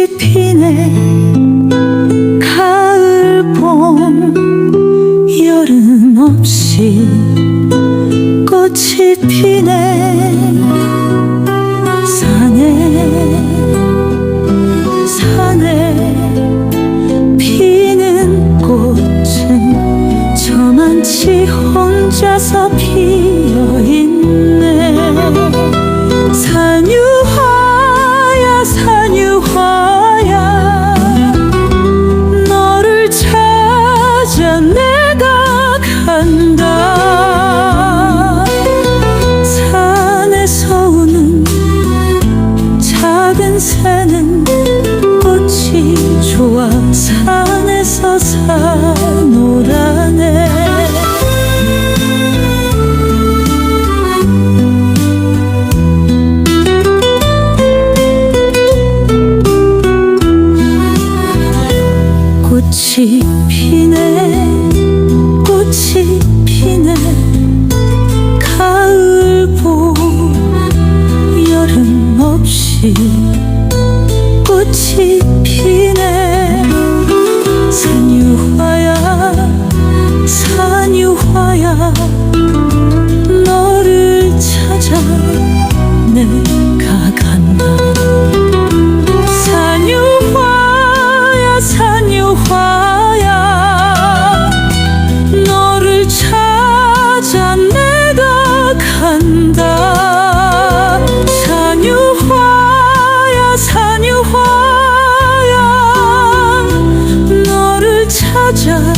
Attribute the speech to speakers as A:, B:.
A: 꽃이 피네 가을 봄 여름 없이 꽃이 피네. 산에 산에 피는 꽃은 저만치 혼자서 피 산에서 사노라네. 꽃이 피네. 꽃이 젖어